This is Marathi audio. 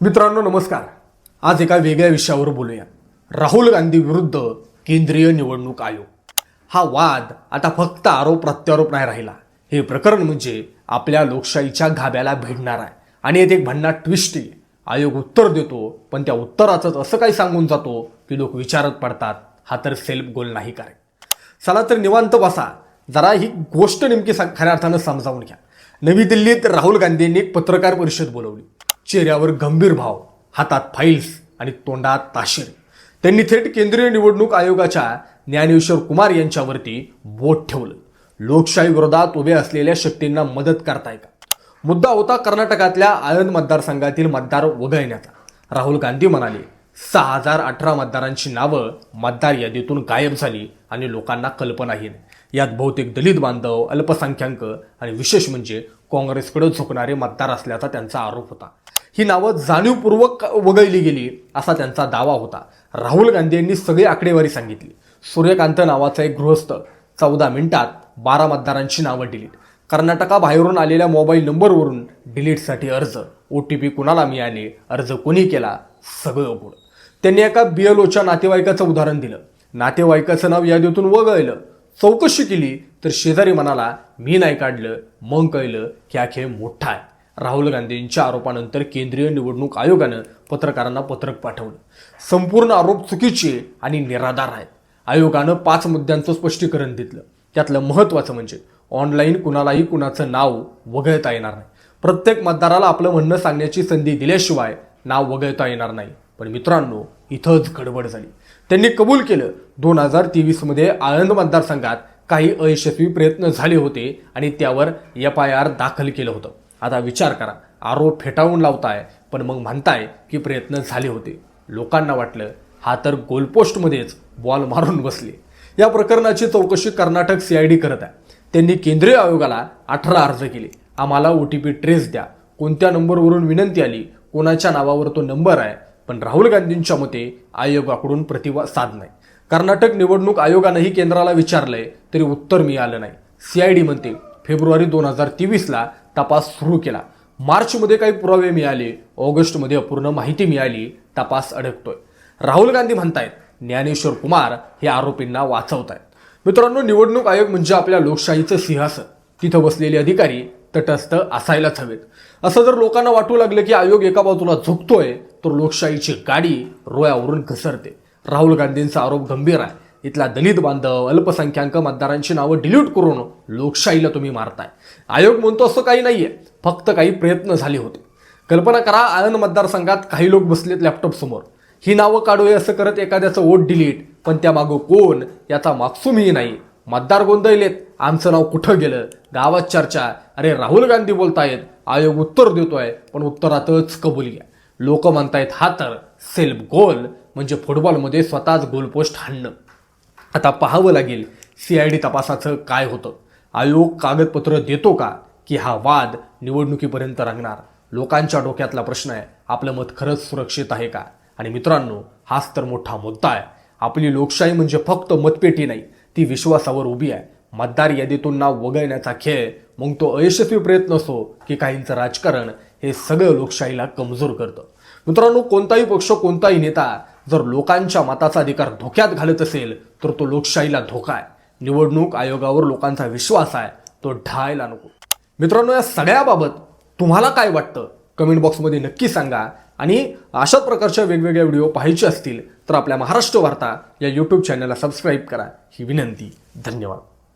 मित्रांनो नमस्कार. आज एका वेगळ्या विषयावर बोलूया. राहुल गांधी विरुद्ध केंद्रीय निवडणूक आयोग. हा वाद आता फक्त आरोप प्रत्यारोप नाही राहिला. हे प्रकरण म्हणजे आपल्या लोकशाहीच्या गाभ्याला भिडणार आहे. आणि येथे एक भन्नाट ट्विस्ट आहे. आयोग उत्तर देतो पण त्या उत्तराचंच असं काही सांगून जातो की लोक विचारत पडतात हा तर सेल्फ गोल नाही काय चला तर निवांत बसा. जरा ही गोष्ट नेमकी खऱ्या अर्थानं समजावून घ्या. नवी दिल्लीत राहुल गांधींनी एक पत्रकार परिषद बोलवली. चेहऱ्यावर गंभीर भाव हातात फाईल्स आणि तोंडात ताशेरे. त्यांनी थेट केंद्रीय निवडणूक आयोगाच्या ज्ञानेश्वर कुमार यांच्यावरती बोट ठेवलं. लोकशाही विरोधात उभे असलेल्या शक्तींना मदत करताय का? मुद्दा होता कर्नाटकातल्या आळंद मतदारसंघातील मतदार वगळण्याचा. राहुल गांधी म्हणाले सहा हजार अठरा मतदारांची नावं मतदार यादीतून गायब झाली आणि लोकांना कल्पनाही यात बहुतेक दलित बांधव अल्पसंख्याक आणि विशेष म्हणजे काँग्रेसकडे झुकणारे मतदार असल्याचा त्यांचा आरोप होता. ही नावं जाणीवपूर्वक वगळली गेली असा त्यांचा दावा होता. राहुल गांधी यांनी सगळी आकडेवारी सांगितली. सूर्यकांत नावाचा एक गृहस्थ चौदा मिनिटात बारा मतदारांची नावं डिलीट कर्नाटकाबाहेरून आलेल्या मोबाईल नंबरवरून डिलीटसाठी अर्ज. ओ टी पी कुणाला मिळाले? अर्ज कोणी केला? सगळं गुण त्यांनी एका बी एल ओच्या नातेवाईकाचं उदाहरण दिलं. नातेवाईकाचं नाव यादीतून वगळलं. चौकशी केली तर शेजारी म्हणाला मी नाही काढलं मग कळलं की हा खेळ मोठा आहे. राहुल गांधींच्या आरोपानंतर केंद्रीय निवडणूक आयोगानं पत्रकारांना पत्रक पाठवलं. संपूर्ण आरोप चुकीचे आणि निराधार आहेत. आयोगानं पाच मुद्द्यांचं स्पष्टीकरण दिलं त्यातलं महत्त्वाचं म्हणजे ऑनलाईन कुणालाही कुणाचं नाव वगळता येणार नाही. प्रत्येक मतदाराला आपलं म्हणणं सांगण्याची संधी दिल्याशिवाय नाव वगळता येणार नाही. पण मित्रांनो इथंच गडबड झाली. त्यांनी कबूल केलं. दोन हजार तेवीसमध्ये आळंद मतदारसंघात काही अयशस्वी प्रयत्न झाले होते आणि त्यावर एफ आय आर दाखल केलं होतं. आता विचार करा. आरोप फेटाळून लावताय पण मग म्हणताय की प्रयत्न झाले होते. लोकांना वाटलं हा तर गोलपोस्टमध्येच बॉल मारून बसले. या प्रकरणाची चौकशी कर्नाटक सीआयडी करत आहे. त्यांनी केंद्रीय आयोगाला अठरा अर्ज केले. आम्हाला ओ टी पी ट्रेस द्या. कोणत्या नंबरवरून विनंती आली कोणाच्या नावावर तो नंबर आहे पण राहुल गांधींच्या मते आयोगाकडून प्रतिसाद नाही. कर्नाटक निवडणूक आयोगानंही केंद्राला विचारलंय तरी उत्तर मिळालं नाही. सीआयडी म्हणते फेब्रुवारी दोन हजार तेवीसला तपास सुरू केला. मार्चमध्ये काही पुरावे मिळाले ऑगस्टमध्ये अपूर्ण माहिती मिळाली तपास अडकतोय. राहुल गांधी म्हणतायत ज्ञानेश्वर कुमार हे आरोपींना वाचवतायत. मित्रांनो निवडणूक आयोग म्हणजे आपल्या लोकशाहीचं सिंहासन. तिथं बसलेले अधिकारी तटस्थ असायलाच हवेत. असं जर लोकांना वाटू लागलं की आयोग एका बाजूला झुकतोय तर लोकशाहीची गाडी रोयावरून घसरते. राहुल गांधींचा आरोप गंभीर आहे. इथला दलित बांधव अल्पसंख्याक मतदारांची नावं डिलीट करून लोकशाहीला तुम्ही मारताय. आयोग म्हणतो असं काही नाही आहे फक्त काही प्रयत्न झाले होते. कल्पना करा आळंद मतदारसंघात काही लोक बसलेत लॅपटॉप समोर. ही नावं काढूया असं करत एखाद्याचं वोट डिलीट पण त्या मागं कोण याचा मागसूमही नाही. मतदार गोंधळलेत आमचं नाव कुठं गेलं? गावात चर्चा. अरे राहुल गांधी बोलतायत आयोग उत्तर देतोय पण उत्तरातच कबूल घ्या. लोक म्हणतायत हा तर सेल्फ गोल म्हणजे फुटबॉलमध्ये स्वतःच गोलपोस्ट हाणणं. आता पाहावं लागेल सी आय डी तपासाचं काय होतं. आयोग कागदपत्र देतो का? की हा वाद निवडणुकीपर्यंत रंगणार? लोकांच्या डोक्यातला प्रश्न आहे आपलं मत खरंच सुरक्षित आहे का? आणि मित्रांनो हाच तर मोठा मुद्दा आहे. आपली लोकशाही म्हणजे फक्त मतपेटी नाही ती विश्वासावर उभी आहे. मतदार यादीतून नाव वगळण्याचा खेळ मग तो अयशस्वी प्रयत्न असो की काहींचं राजकारण हे सगळं लोकशाहीला कमजोर करतं. मित्रांनो कोणताही पक्ष कोणताही नेता जर लोकांच्या मताचा अधिकार धोक्यात घालत असेल तर तो लोकशाहीला धोका आहे. निवडणूक आयोगावर लोकांचा विश्वास आहे तो ढायला नको. मित्रांनो या सगळ्याबाबत तुम्हाला काय वाटतं? कमेंट बॉक्समध्ये नक्की सांगा. आणि अशाच प्रकारच्या वेगवेगळ्या व्हिडिओ पाहायचे असतील तर आपल्या महाराष्ट्र वार्ता या यूट्यूब चॅनलला सबस्क्राईब करा. ही विनंती. धन्यवाद.